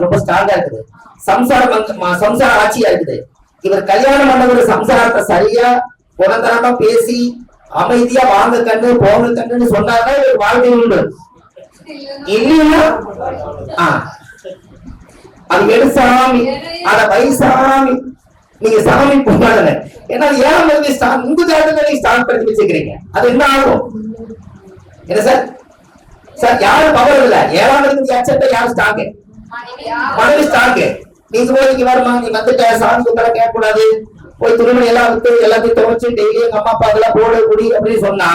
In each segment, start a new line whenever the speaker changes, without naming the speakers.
ரொம்ப ஸ்ட்ராங்கா இருக்குது. சம்சாரம் சம்சார ஆட்சியா இருக்குது. இவர் கல்யாணம் பண்ணவர் சம்சாரத்தை சரியா குணந்தரமா பேசி அமைதியா வாங்க கண்ணு போங்க கண்ணுன்னு சொன்னாதான் இவர் வாழ்க்கை உண்டு. இல்லையா அது எடுசாமி அத வைசாமி நீங்க சாமி கும்பாடுங்க ஏன்னா ஏன் ஏழாம் தேதி உங்க ஜாதகத்தை நீங்க ஸ்டார்ட் பண்ணி வச்சுக்கிறீங்க. அது என்ன ஆகும்? என்ன சார்? சார் யாரும் பவர் இல்ல ஏழாம் தேதி அச்சத்தை யாரும் ஸ்டாக்கு மனைவி ஸ்டாக்கு நீங்க போய் இங்க வருமா நீ வந்துட்ட. சாமி குத்தர கேட்க கூடாது போய் துணிமணி எல்லாம் விட்டு எல்லாத்தையும் துவைச்சு டெய்லி எங்க அம்மா அப்பா அதெல்லாம் போடு குடி அப்படின்னு சொன்னா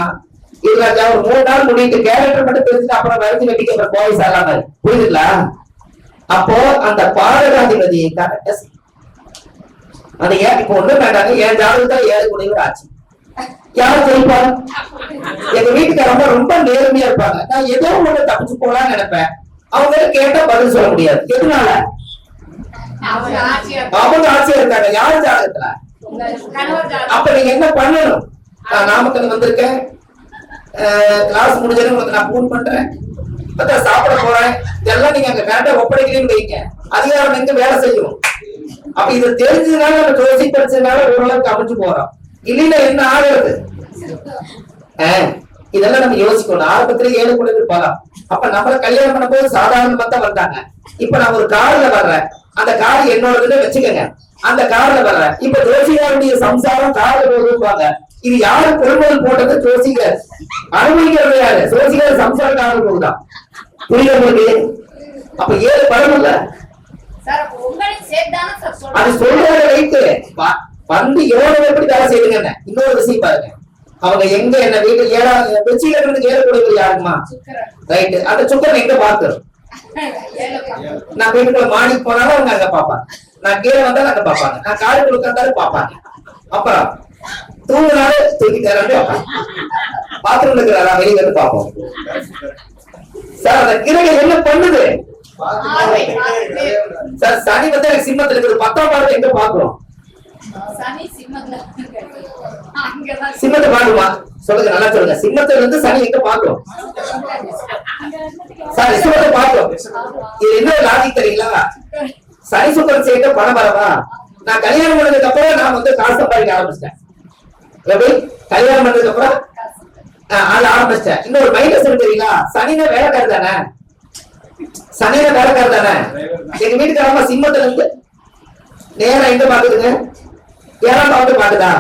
இதுல ஒரு மூணு நாள் முடிட்டு கேரக்டர் மட்டும் தெரிஞ்சுட்டு அப்புறம் வரைஞ்சு வெட்டிக்க அப்புறம் போய் சாராம புரியுதுங்களா? அப்போ அந்த பாரகாதிபதி கரெக்டா அந்த ஏன் இப்போ ஒண்ணும் வேண்டாங்க. என் ஜாதகத்தை ஏழு குடிவர் ஆச்சு. யார் ஜெயிப்பாங்க எங்க வீட்டுக்காரங்க ரொம்ப நேர்மையா இருப்பாங்க. நான் ஏதோ ஒண்ணு தப்பிச்சு போலாம்னு நினைப்பேன். அவங்க கிட்ட பதில் சொல்ல முடியாது. எதனால? அவங்க ஆட்சியா இருக்காங்க. யார் ஜாதகத்துல? அப்ப நீங்க என்ன பண்ணணும்? நான் நாமக்கல் வந்திருக்கேன். கிளாஸ் முடிஞ்சது உங்களுக்கு நான் ஃபோன் பண்றேன். இப்பதான் சாப்பிட போறேன். இதெல்லாம் நீங்க அங்க கரெக்டா ஒப்படைக்கிறீங்கன்னு வைங்க. அதிகாரம் எங்க வேலை செய்யும். அப்ப இது தெரிஞ்சதுனால நம்ம ஜோசி படிச்சதுனால ஓரளவுக்கு அமைஞ்சு போறோம். இல்லைன்னா என்ன ஆகுறது? இதெல்லாம் நம்ம யோசிக்கணும். ஆரம்பத்துல ஏழு குழந்தை போலாம் அப்ப நம்மள கல்யாணம் பண்ண போது சாதாரணமா தான் வந்தாங்க. இப்ப நான் ஒரு கார்ல வர்றேன். அந்த கார் என்னோடதுன்னு வச்சுக்கோங்க. அந்த கார்ல வர்றேன். இப்ப ஜோசிகாருடைய சம்சாரம் கார்ல போகுதுவாங்க இது யாரு கொள்முதல் போட்டது? ஜோசிகர். அனுபவிக்கிறது யாரு? ஜோசிகர் சம்சார கார்ல போகுதான் புரியுது உங்களுக்கு? அப்ப ஏழு படம் இல்ல. அது சொல்றத வைத்து வந்து எவ்வளவு எப்படி வேலை செய்யுங்க இன்னொரு விஷயம் பாருங்க. அவங்க எங்க என்ன வீட்டு ஏழா வெச்சியில இருந்து கொடுக்குறது யாருமா ரைட்டு அந்த சுக்கரன் எங்க பாக்குறோம் நான் வீட்டுக்குள்ள மாடிக்கு போனாலும் அவங்க அங்க பாப்பாங்க நான் கீழே வந்தாலும் அங்க பாப்பாங்க நான் காலுக்குள்ள உட்கார்ந்தாலும் பாப்பாங்க அப்புறம் தூங்கினாலும் தூக்கி தரேன் பாத்ரூம்ல இருக்கிறாரா வெளியே வந்து பாப்போம் சார் அந்த கிரகம் என்ன பண்ணுது? சார் சனி வந்து எனக்கு சிம்மத்துல இருக்குது. பத்தாம் பாடத்தை எங்க பாக்குறோம் சிம்மத்தை பாக்குமா சொல்லுங்க நல்லா சொல்லுங்க. சிம்மத்துல இருந்து சனி எங்க பாக்குறோம் சனி சிம்மத்தை பாக்குறோம் இது என்ன லாஜிக் தெரியுங்களா? சனி சுக்கரன் சேர்க்க பணம் வரவா? நான் கல்யாணம் பண்ணதுக்கு அப்புறம் நான் வந்து காசு சம்பாதிக்க ஆரம்பிச்சிட்டேன். எப்படி? கல்யாணம் பண்ணதுக்கு அப்புறம்? ஆஹ், அது ஆரம்பிச்சிட்டேன். இன்னொரு மைனஸ் இருக்கு சனின சனினா வேலைக்காரர் தானே? சனின வேலைக்காரர் தானே? எங்க வீட்டுக்காரமா சிம்மத்துல இருந்து நேரம் எங்க பாக்குதுங்க ஏன்னா பாவத்தை பாக்குதா?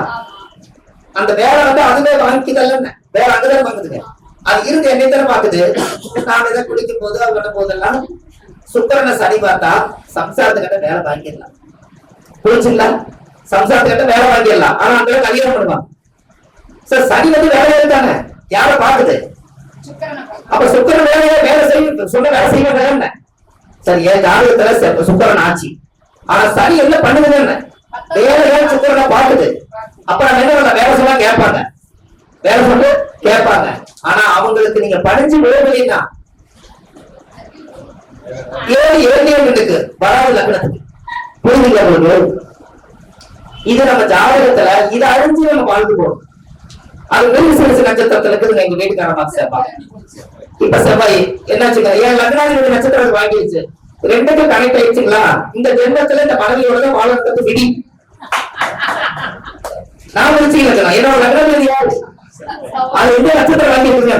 அந்த வேலை வந்து அதுவே வாங்கிக்கல வேற அதுவே வாங்குதுங்க. அது இருந்து என்னை தானே பாக்குது? நான் இதை குளிக்கும் போது அது பண்ணும் போதெல்லாம் சுக்கரனை சரி பார்த்தா சம்சாரத்துக்கிட்ட வேலை வாங்கிடலாம். புரிஞ்சுங்களா? சம்சாரத்துக்கிட்ட வேலை வாங்கிடலாம். ஆனா அந்த கல்யாணம் பண்ணுவான் சார் சனி வந்து வேலையா தானே? யார பாக்குது? அப்ப சுக்கரன் வேலையை வேலை செய்ய சொன்ன வேலை செய்ய வேலை சரி என் ஜாதகத்துல சுக்கரன் ஆச்சு ஆனா சனி என்ன பண்ணுதுன்னு என்ன? வேலையா சுக்கரனை பாக்குது அப்ப நம்ம என்ன பண்ண வேலை சொன்னா கேட்பாங்க. வேலை சொல்லி கேட்பாங்க. ஆனா அவங்களுக்கு நீங்க பணிஞ்சு விழவில்லைன்னா ஏழு ஏழு இருக்கு. வராது லக்னத்துக்கு. புரியுதுங்களா உங்களுக்கு? இது நம்ம ஜாதகத்துல இதை அழிஞ்சு நம்ம வாழ்ந்து போகணும். அது மிருகசீரிச நட்சத்திரத்துல இருக்குதுங்க எங்க வீட்டுக்காரமா செவ்வாய். இப்ப செவ்வாய் என்னாச்சுங்க? ஏன் லக்னாதிபதி நட்சத்திரம் வாங்கிடுச்சு. ரெண்டுக்கும் கனெக்ட் ஆயிடுச்சுங்களா இந்த ஜென்மத்துல இந்த மனைவியோட வாழ்க்கை வாழறது விதி. நான் வச்சுக்கலாம் என்னோட லக்னாதிபதி யாரு அது எந்த நட்சத்திரம் கொடுங்க.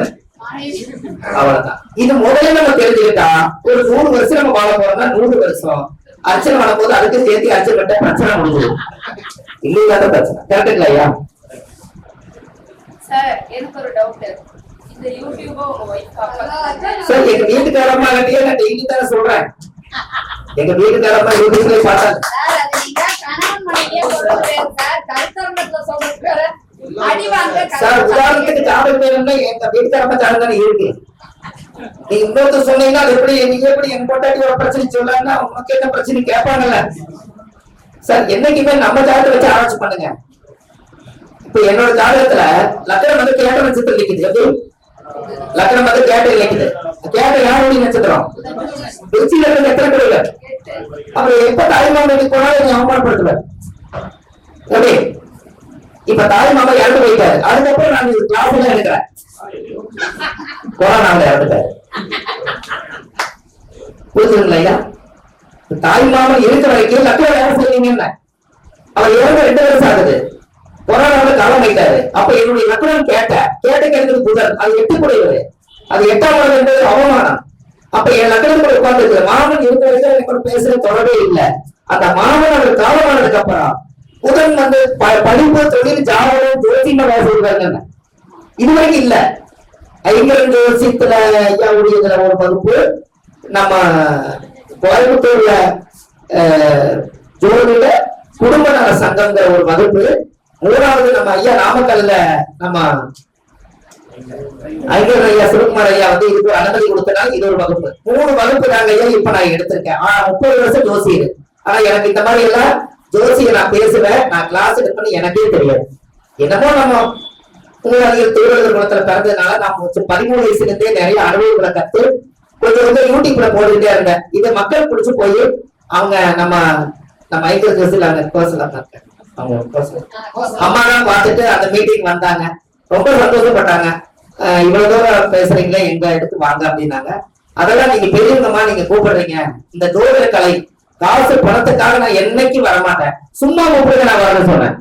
அவ்வளவுதான். இது முதல்ல நம்ம தெரிஞ்சுக்கிட்டா ஒரு நூறு வருஷம் நம்ம வாழ போறோம்னா நூறு வருஷம். அர்ச்சனை பண்ணும்போது அதுக்கு சேர்த்து அர்ச்சனை கட்ட பிரச்சனை முடிஞ்சது இல்லையா பிரச்சனை. கரெக்டுங்களா ஐயா
சார் எனக்கு ஒரு டவுட்
சார் எங்க வீட்டுக்காரம்மா கிட்டயே? நான் டெய்லி தானே சொல்றேன். எங்க வீட்டுக்காரம்மா யூடியூப்ல பார்த்தாங்க
சார்
உதாரணத்துக்கு ஜாதகம் வேணும்னா எங்க வீட்டுக்காரம்மா ஜாதகம் தானே இருக்கு. நீ இன்னொருத்தர் சொன்னீங்கன்னா அது எப்படி நீங்க எப்படி என் பொட்டாட்டி ஒரு பிரச்சனை சொல்லலாம்னா உனக்கு என்ன பிரச்சனை கேட்பாங்கல்ல? சார் என்னைக்குமே நம்ம ஜாதகத்தை வச்சு ஆராய்ச்சி பண்ணுங்க. இப்ப என்னோட ஜாதகத்துல லக்கணம் வந்து கேட்ட நட்சத்திரம் நிக்குது எப்படி? லக்னம் வந்து கேட்ட நிக்குது கேட்ட யாருடைய நட்சத்திரம்? திருச்சியில இருந்து எத்தனை பேர் அப்புறம் எப்ப தாய்மாமனுக்கு போனாலும் நீ அவமானப்படுத்துவேன் ஓகே. இப்ப தாய்மாமா இறந்து போயிட்டாரு. அதுக்கப்புறம் நான் இது கிளாஸ் தான் எடுக்கிறேன். கொரோனாவில் இறந்துட்டாரு புரிஞ்சுங்களா ஐயா? தாய் இருக்கிற வரைக்கும் லக்னம் யாரும் செய்வீங்கன்னு அவர் இறந்து ரெண்டு வருஷம் ஆகுது. காலம் வைத்தாரு. அப்ப என்னுடைய லக்னம் கேட்ட கேட்ட கேட்டது புதன் அது எட்டு குடையவர் அது எட்டாம் மாதம் என்பது அவமானம். அப்ப என் லக்னம் கூட உட்கார்ந்து மாமன் இருக்க வரைக்கும் எனக்கு கூட பேசுற தொடர்பே இல்லை. அந்த மாமன் அவர் காலமானதுக்கு அப்புறம் புதன் வந்து ப- படிப்பு தொழில் ஜாதகம் ஜோதிம சொல்றாங்க இது வரைக்கும் இல்ல. ஐங்கரன் ஜோசியத்துல ஐயாவுடைய இதுல ஒரு வகுப்பு நம்ம கோயம்புத்தூர்ல அஹ், ஜோதிட குடும்ப நல சங்கங்கிற ஒரு வகுப்பு மூணாவது நம்ம ஐயா நாமக்கல்ல நம்ம ஐங்கர் ஐயா சிவகுமார் ஐயா வந்து இதுக்கு ஒரு அனுமதி கொடுத்தனால இது ஒரு வகுப்பு. மூணு வகுப்பு நாங்க ஐயா இப்ப நான் எடுத்திருக்கேன். ஆனா முப்பது வருஷம் ஜோசியர். ஆனா எனக்கு இந்த மாதிரி எல்லாம் ஜோசியை நான் பேசுவேன் நான் கிளாஸ் எடுப்பேன்னு எனக்கே தெரியாது. என்னமோ நம்ம மூலாளிகள் தொழிலாளர் குலத்துல பிறந்ததுனால நான் கொஞ்சம் பதிமூணு வயசுல இருந்தே நிறைய அனுபவங்களை கத்து கொஞ்சம் கொஞ்சம் யூடியூப்ல போட்டுக்கிட்டே இருந்தேன். இது மக்கள் பிடிச்சு போய் அவங்க நம்ம நம்ம ஐக்கிய ஜோசியில் அவங்க கோர்ஸ்ல இருக்காங்க அம்மா தான் பார்த்துட்டு அந்த மீட்டிங் வந்தாங்க. ரொம்ப சந்தோஷப்பட்டாங்க. அஹ் இவ்வளவு தூரம் பேசுறீங்களே எங்க எடுத்து வாங்க அப்படின்னாங்க. அதெல்லாம் நீங்க பெரியவங்கம்மா நீங்க கூப்பிடுறீங்க. இந்த ஜோதிட கலை காசு பணத்துக்காக நான் என்னைக்கும் வரமாட்டேன். சும்மா கூப்பிடுங்க நான் வரேன்னு சொன்னேன்.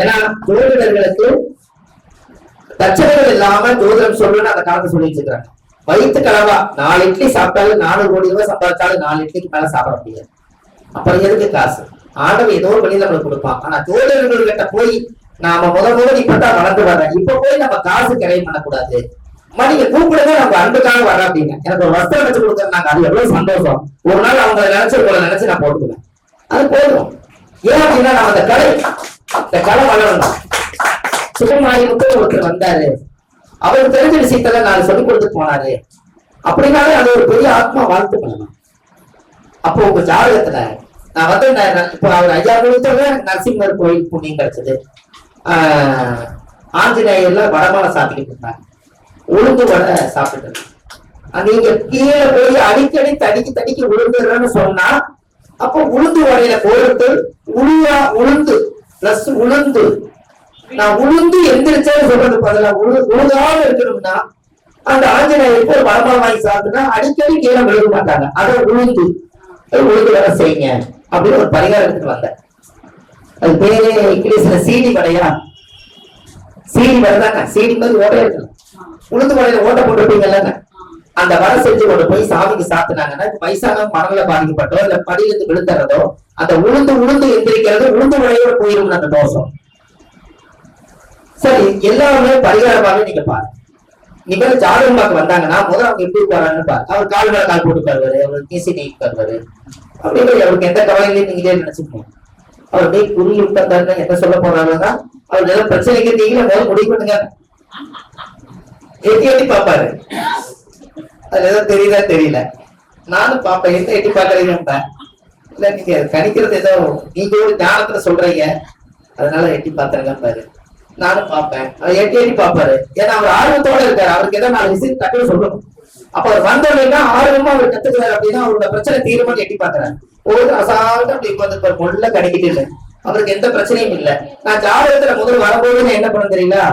ஏன்னா ஜோதிடர்களுக்கு பிரச்சனைகள் இல்லாம ஜோதிடம் சொல்லணும்னு அந்த காலத்தை சொல்லிட்டு இருக்கிறாங்க வயிற்று கலவா. நாலு இட்லி சாப்பிட்டாலும் நாலு கோடி ரூபாய் சம்பாதிச்சாலும் நாலு இட்லிக்கு மேல சாப்பிட முடியாது. அப்புறம் எதுக்கு காசு ஆண்டவன் ஏதோ ஒரு வழியில் நம்மளுக்கு கொடுப்பான். ஆனா ஜோதிடர்கள்கிட்ட போய் நாம முத முதல் இப்பதான் வளர்ந்து வர்றேன் இப்ப போய் நம்ம காசு கிரையம் பண்ணக்கூடாது. அம்மா நீங்க கூப்பிடுங்க நம்ம அன்புக்காக வர அப்படிங்க எனக்கு ஒரு வஸ்திரம் வச்சு கொடுக்குறாங்க அது எவ்வளவு சந்தோஷம். ஒரு நாள் அவங்க நினைச்சு உங்களை நினைச்சு நான் போட்டுக்குவேன். அது போதும். ஏன் அப்படின்னா நம்ம அந்த கலை இந்த கலை வளரணும். சிவமாயிரத்து ஒருத்தர் வந்தாரு. அவருக்கு தெரிஞ்ச விஷயத்தெல்லாம் நான் சொல்லிக் கொடுத்து போனாரு. அப்படின்னாலே அது ஒரு பெரிய ஆத்மா வாழ்த்து பண்ணணும். அப்போ உங்க ஜாதகத்துல நான் வந்து நான் இப்போ அவர் ஐயா கொடுத்தது நரசிம்மர் கோயில் புண்ணியம் கிடைச்சது. ஆஹ் ஆஞ்சநேயர்ல வடமாலை சாப்பிட்டுட்டு இருந்தாங்க. உளுந்து வடை சாப்பிட்டு இருந்தாங்க. அஹ் நீங்க கீழே போய் அடிக்கடி தடிக்கி தடிக்கி உளுந்துறன்னு சொன்னா அப்போ உளுந்து வடையில போயிட்டு உளுவா உளுந்து பிளஸ் உளுந்து. நான் உளுந்து எந்திரிச்சேன்னு சொல்றது பதிலா உழு உழுகாம இருக்கணும்னா அந்த ஆஞ்சநேயருக்கு ஒரு வடமாலை வாங்கி சாப்பிட்டுனா அடிக்கடி கீழே விழுக மாட்டாங்க. அதை உளுந்து உளுந்து வர செய்யுங்க அப்படின்னு ஒரு பரிகாரம் எடுத்துட்டு வந்தேன். அது பேரு இங்கிலீஷ்ல சீடி கடையா சீடி வடை சீடி மாதிரி ஓட்டே இருக்கணும் உளுந்து கடையில ஓட்ட போட்டுருப்பீங்கல்லங்க. அந்த வடை செஞ்சு கொண்டு போய் சாமிக்கு சாத்தினாங்கன்னா வயசான மனநில பாதிக்கப்பட்டோ இல்ல படியிலிருந்து விழுந்துறதோ அந்த உளுந்து உளுந்து எந்திரிக்கிறது உளுந்து வழியோட போயிரும் அந்த தோஷம். சரி எல்லாருமே பரிகாரமாக நீங்க பாருங்க நீங்க ஜாதகம் பார்க்க வந்தாங்கன்னா முதல்ல அவங்க எப்படி உட்காரான்னு பாரு. அவர் கால் மேல கால் போட்டு பாருவாரு அவர் தீசி நீ உட்காருவாரு. அப்படின்னு அவருக்கு எந்த கவலையிலையும் நீங்களே நினைச்சுக்கணும் அவர் போய் குறி உட்கார்ந்தாருன்னா என்ன சொல்ல போறாருன்னா அவர் ஏதாவது பிரச்சனைக்கு நீங்களே முதல்ல முடிவு பண்ணுங்க. எட்டி எட்டி பாப்பாரு அது ஏதோ தெரியுதா தெரியல. நானும் பாப்பேன் எந்த எட்டி பாக்குறீங்க இல்ல நீங்க கணிக்கிறது ஏதோ நீங்க ஒரு ஞானத்துல சொல்றீங்க. அதனால எட்டி பாத்துருங்க பாரு. நானும் பார்ப்பேன். அவர் எட்டி எட்டி பார்ப்பாரு. ஏன்னா அவர் ஆர்வத்தோட இருக்காரு. அவருக்கு ஏதாவது நாலு விஷயம் டக்குனு சொல்லணும் அப்ப அவர் வந்தவங்கன்னா ஆர்வமா அவர் கத்துக்கிறாரு அப்படின்னா அவரோட பிரச்சனை தீருமான்னு எட்டி பாக்குறாரு ஒரு அசால்ட்டு அப்படி உட்காந்துருப்பார் முள்ள கிடைக்கிட்டு இல்லை. அவருக்கு எந்த பிரச்சனையும் இல்ல. நான் ஜாதகத்துல முதல் வரும்போது நான் என்ன பண்ண தெரியுங்களா?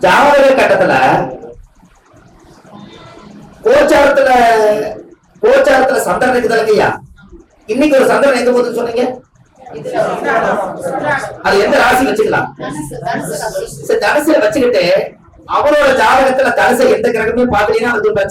ஜாதக கட்டத்துல கோச்சாரத்துல கோச்சாரத்துல சந்திரன் இருக்குதா இல்லையா? இன்னைக்கு ஒரு சந்திரன் எங்க போகுதுன்னு சொன்னீங்க? அது எந்த ராசி வச்சுக்கலாம்.
தனுசு,
தனுசுல வச்சுக்கிட்டு அவரோட ஜாதகத்துல தனுசை எந்த கிரகமே பாத்தீங்கன்னா அது பிரச்சனை